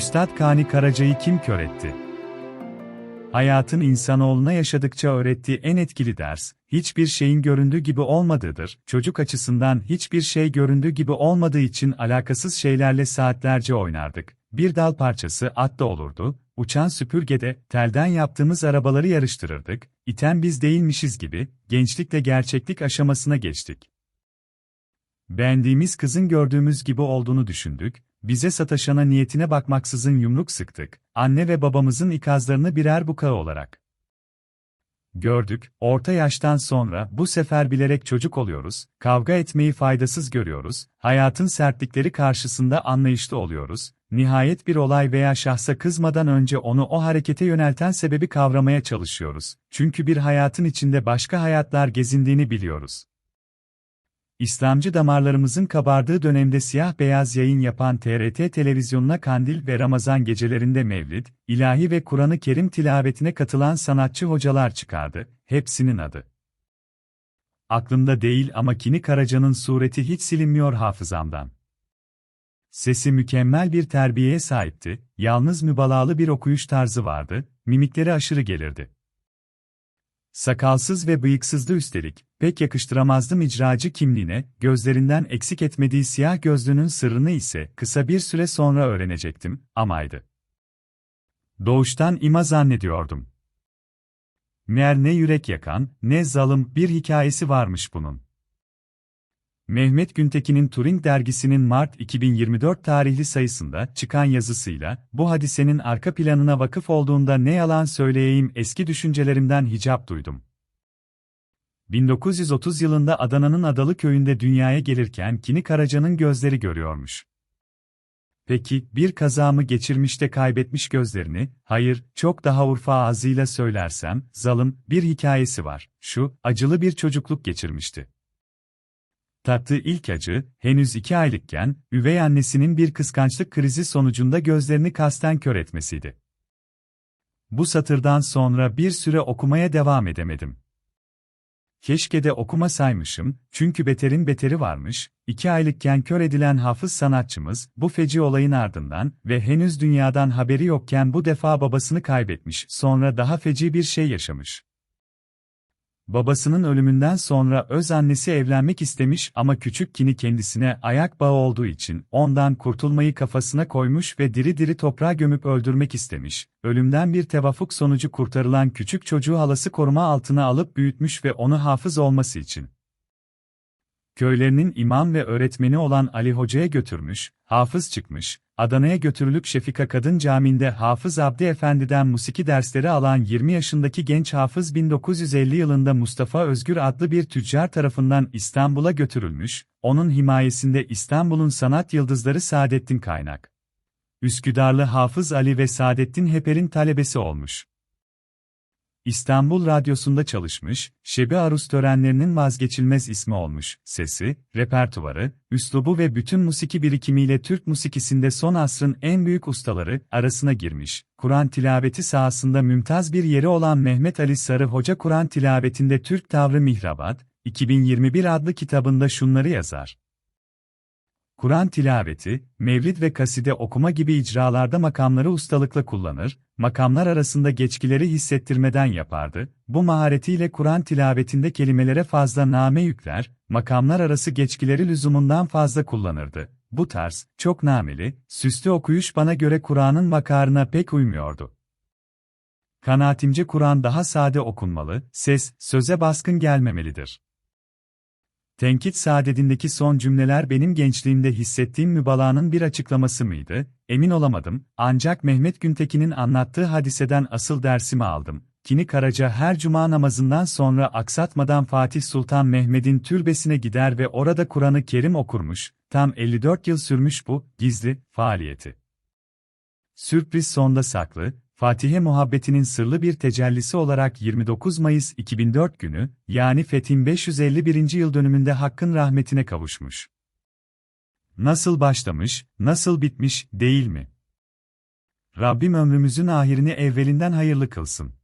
Üstad Kani Karaca'yı kim kör etti? Hayatın insanoğluna yaşadıkça öğrettiği en etkili ders, hiçbir şeyin göründüğü gibi olmadığıdır. Çocuk açısından hiçbir şey göründüğü gibi olmadığı için alakasız şeylerle saatlerce oynardık. Bir dal parçası atta olurdu, uçan süpürgede, telden yaptığımız arabaları yarıştırırdık, iten biz değilmişiz gibi, gençlikle gerçeklik aşamasına geçtik. Beğendiğimiz kızın gördüğümüz gibi olduğunu düşündük, bize sataşana niyetine bakmaksızın yumruk sıktık, anne ve babamızın ikazlarını birer bukağı olarak. Gördük, orta yaştan sonra bu sefer bilerek çocuk oluyoruz, kavga etmeyi faydasız görüyoruz, hayatın sertlikleri karşısında anlayışlı oluyoruz, nihayet bir olay veya şahsa kızmadan önce onu o harekete yönelten sebebi kavramaya çalışıyoruz. Çünkü bir hayatın içinde başka hayatlar gezindiğini biliyoruz. İslamcı damarlarımızın kabardığı dönemde siyah-beyaz yayın yapan TRT televizyonuna kandil ve Ramazan gecelerinde mevlid, ilahi ve Kur'an-ı Kerim tilavetine katılan sanatçı hocalar çıkardı, hepsinin adı. Aklımda değil ama Kini Karaca'nın sureti hiç silinmiyor hafızamdan. Sesi mükemmel bir terbiyeye sahipti, yalnız mübalağalı bir okuyuş tarzı vardı, mimikleri aşırı gelirdi. Sakalsız ve bıyıksızdı üstelik, pek yakıştıramazdım icracı kimliğine, gözlerinden eksik etmediği siyah gözlünün sırrını ise kısa bir süre sonra öğrenecektim, amaydı. Doğuştan ima zannediyordum. Meğer ne yürek yakan, ne zalim bir hikayesi varmış bunun. Mehmet Güntekin'in Turing dergisinin Mart 2024 tarihli sayısında çıkan yazısıyla, bu hadisenin arka planına vakıf olduğunda ne yalan söyleyeyim eski düşüncelerimden hicap duydum. 1930 yılında Adana'nın Adalı köyünde dünyaya gelirken Kini Karaca'nın gözleri görüyormuş. Peki, bir kaza mı geçirmiş de kaybetmiş gözlerini? Hayır, çok daha Urfa ağzıyla söylersem, zalim, bir hikayesi var. Şu, acılı bir çocukluk geçirmişti. Tattığı ilk acı, henüz iki aylıkken, üvey annesinin bir kıskançlık krizi sonucunda gözlerini kasten kör etmesiydi. Bu satırdan sonra bir süre okumaya devam edemedim. Keşke de okumasaymışım, çünkü beterin beteri varmış, iki aylıkken kör edilen hafız sanatçımız, bu feci olayın ardından ve henüz dünyadan haberi yokken bu defa babasını kaybetmiş, sonra daha feci bir şey yaşamış. Babasının ölümünden sonra öz annesi evlenmek istemiş ama küçük Kini kendisine ayak bağı olduğu için ondan kurtulmayı kafasına koymuş ve diri diri toprağa gömüp öldürmek istemiş. Ölümden bir tevafuk sonucu kurtarılan küçük çocuğu halası koruma altına alıp büyütmüş ve onu hafız olması için köylerinin imam ve öğretmeni olan Ali Hoca'ya götürmüş, hafız çıkmış, Adana'ya götürülüp Şefika Kadın Camii'nde Hafız Abdi Efendi'den musiki dersleri alan 20 yaşındaki genç hafız 1950 yılında Mustafa Özgür adlı bir tüccar tarafından İstanbul'a götürülmüş, onun himayesinde İstanbul'un sanat yıldızları Saadettin Kaynak. Üsküdarlı Hafız Ali ve Saadettin Heper'in talebesi olmuş. İstanbul Radyosu'nda çalışmış, Şebi Arus törenlerinin vazgeçilmez ismi olmuş, sesi, repertuarı, üslubu ve bütün musiki birikimiyle Türk musikisinde son asrın en büyük ustaları arasına girmiş. Kur'an tilaveti sahasında mümtaz bir yeri olan Mehmet Ali Sarı Hoca Kur'an tilavetinde Türk tavrı Mihrabat, 2021 adlı kitabında şunları yazar. Kur'an tilaveti, mevlid ve kaside okuma gibi icralarda makamları ustalıkla kullanır, makamlar arasında geçkileri hissettirmeden yapardı, bu maharetiyle Kur'an tilavetinde kelimelere fazla name yükler, makamlar arası geçkileri lüzumundan fazla kullanırdı. Bu tarz, çok nameli, süslü okuyuş bana göre Kur'an'ın makarına pek uymuyordu. Kanaatimce Kur'an daha sade okunmalı, ses, söze baskın gelmemelidir. Tenkit saadetindeki son cümleler benim gençliğimde hissettiğim mübalağanın bir açıklaması mıydı? Emin olamadım, ancak Mehmet Güntekin'in anlattığı hadiseden asıl dersimi aldım. Kini Karaca her cuma namazından sonra aksatmadan Fatih Sultan Mehmet'in türbesine gider ve orada Kur'an-ı Kerim okurmuş, tam 54 yıl sürmüş bu, gizli, faaliyeti. Sürpriz sonda saklı, Fatih'e muhabbetinin sırlı bir tecellisi olarak 29 Mayıs 2004 günü, yani Fethin 551. yıl dönümünde Hakk'ın rahmetine kavuşmuş. Nasıl başlamış, nasıl bitmiş, değil mi? Rabbim ömrümüzün ahirini evvelinden hayırlı kılsın.